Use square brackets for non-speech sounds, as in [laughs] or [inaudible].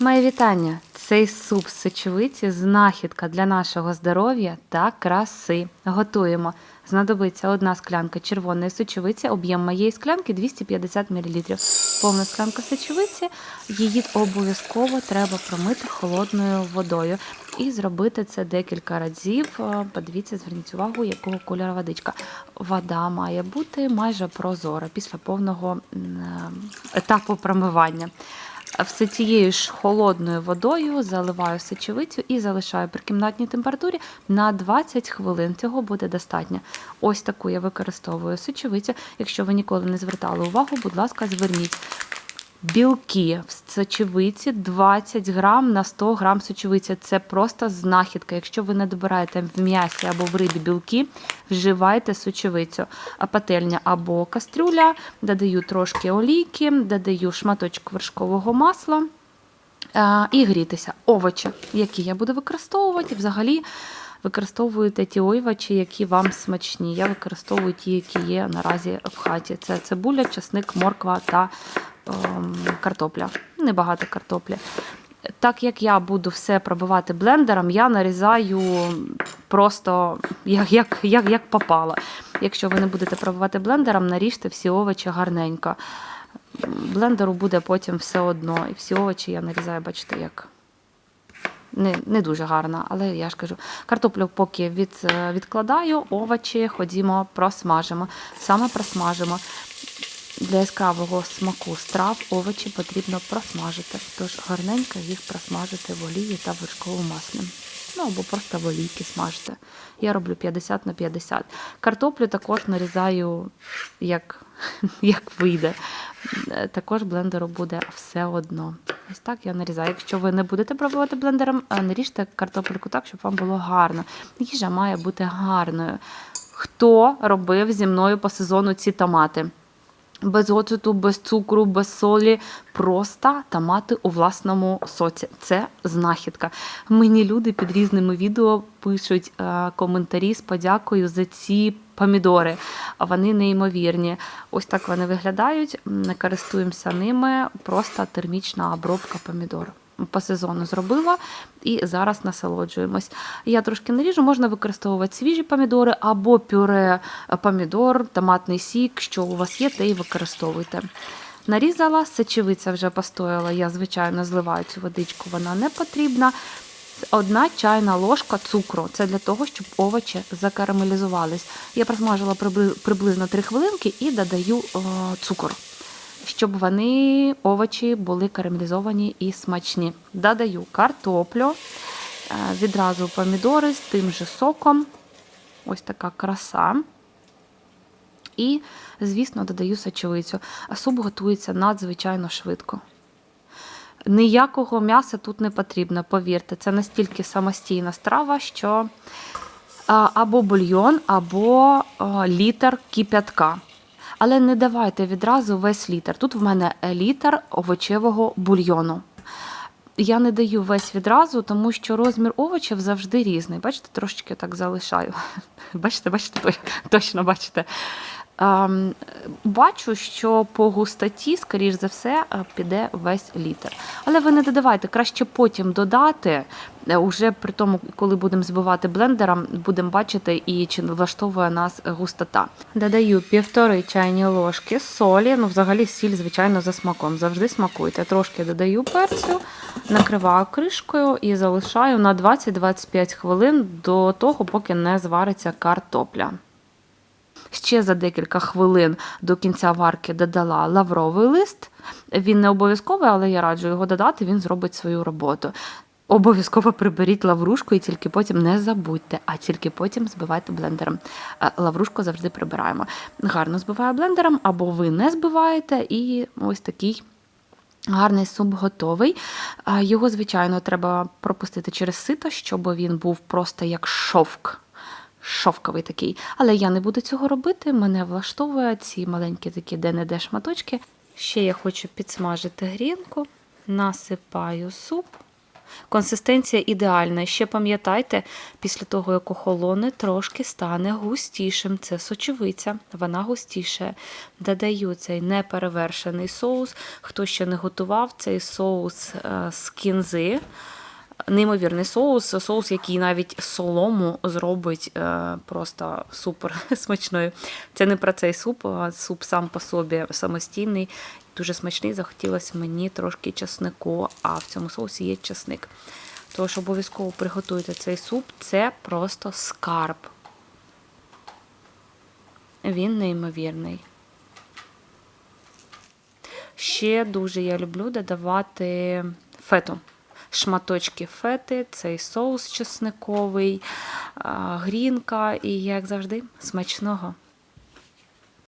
Моє вітання! Цей суп з сечовиці знахідка для нашого здоров'я та краси. Готуємо. Знадобиться одна склянка червоної сечовиці, об'єм моєї склянки 250 мл. Повна склянка сечовиці. Її обов'язково треба промити холодною водою. І зробити це декілька разів. Е, Подивіться, зверніть увагу, якого кольору водичка. Вода має бути майже прозора після повного е, етапу промивання. Все цією ж холодною водою заливаю сечовицю і залишаю при кімнатній температурі на 20 хвилин. Цього буде достатньо. Ось таку я використовую сечовицю. Якщо ви ніколи не звертали увагу, будь ласка, зверніть. Білки в сечовиці 20 грам на 100 грам сечовиці. Це просто знахідка. Якщо ви не добираєте в м'ясі або в рибі білки, вживайте сечовицю. А пательня або кастрюля, додаю трошки олійки, додаю шматочок вершкового масла а, і грітися. Овочі, які я буду використовувати, взагалі використовуєте ті овочі, які вам смачні. Я використовую ті, які є наразі в хаті. Це цибуля, чесник, морква та картопля. Небагато картоплі. Так як я буду все пробивати блендером, я нарізаю просто як, як, як, як попало. Якщо ви не будете пробивати блендером, наріжте всі овочі гарненько. Блендеру буде потім все одно. І всі овочі я нарізаю, бачите, як не, не дуже гарно, але я ж кажу, картоплю поки від, е, відкладаю, овочі ходімо, просмажимо. Саме просмажимо. Для яскравого смаку страв овочі потрібно просмажити. Тож гарненько їх просмажити в олії та вершковому маслі. Ну або просто в олійки смажити. Я роблю 50 на 50. Картоплю також нарізаю, як, [laughs] як вийде. Е, Також блендеру буде все одно. Ось так я нарізаю. Якщо ви не будете пробувати блендером, е, наріжте картопельку так, щоб вам було гарно. Їжа має бути гарною. Хто робив зі мною по сезону ці томати? Без оцету, без цукру, без солі, просто томати у власному соці. Це знахідка. Мені люди під різними відео пишуть е, коментарі з подякою за ці помідори. Вони неймовірні. Ось так вони виглядають. Не користуємося ними. Просто термічна обробка помідор. По сезону зробила і зараз насолоджуємось. Я трошки наріжу, можна використовувати свіжі помідори або пюре помідор, томатний сік, що у вас є, те і використовуйте. Нарізала, сечевиця вже постояла. Я, звичайно, зливаю цю водичку, вона не потрібна. Одна чайна ложка цукру. Це для того, щоб овочі закарамелізувались. Я просмажила приблизно 3 хвилинки і додаю о, цукор щоб вони овочі були карамелізовані і смачні. Додаю картоплю, е, відразу помідори з тим же соком. Ось така краса. І, звісно, додаю сочевицю. А суп готується надзвичайно швидко. Ніякого м'яса тут не потрібно, повірте, це настільки самостійна страва, що або бульйон, або а, літр кип'ятка. Але не давайте відразу весь літр. Тут в мене літр овочевого бульйону. Я не даю весь відразу, тому що розмір овочів завжди різний. Бачите, трошечки так залишаю. [laughs] Бачите, бачите, точно бачите. Ем, Бачу, що по густоті, скоріш за все, е, піде весь літр. Але ви не додавайте, краще потім додати. е, Уже при тому, коли будемо збивати блендером, будемо бачити і чи влаштовує нас густота. Додаю півтори чайні ложки солі. Ну, взагалі, сіль, звичайно, за смаком. Завжди смакуйте. Трошки додаю перцю, накриваю кришкою і залишаю на 20-25 хвилин до того, поки не звариться картопля. Ще за декілька хвилин до кінця варки додала лавровий лист. Він не обов'язковий, але я раджу його додати, він зробить свою роботу. Обов'язково приберіть лаврушку і тільки потім не забудьте, а тільки потім збивайте блендером. Е, Лаврушку завжди прибираємо. Гарно збиваю блендером, або ви не збиваєте, і ось такий. Гарний суп готовий. Його, звичайно, треба пропустити через сито, щоб він був просто як шовк. Шовковий такий. Але я не буду цього робити. Мене влаштовує ці маленькі такі де-не-де шматочки. Ще я хочу підсмажити грінку, насипаю суп. Консистенція ідеальна. Ще пам'ятайте, після того, як охолоне, трошки стане густішим. Це сочевиця, вона густіше. Додаю цей неперевершений соус. Хто ще не готував, цей соус е, з кінзи. Неймовірний соус, соус, який навіть солому зробить е, просто супер [laughs] смачною. Це не про цей суп, а суп сам по собі самостійний, дуже смачний. Захотілося мені трошки часнику, а в цьому соусі є часник. Тож обов'язково приготуйте цей суп, це просто скарб. Він неймовірний. Ще дуже я люблю додавати фету. Шматочки фети, цей соус чесниковий, грінка і, як завжди, смачного.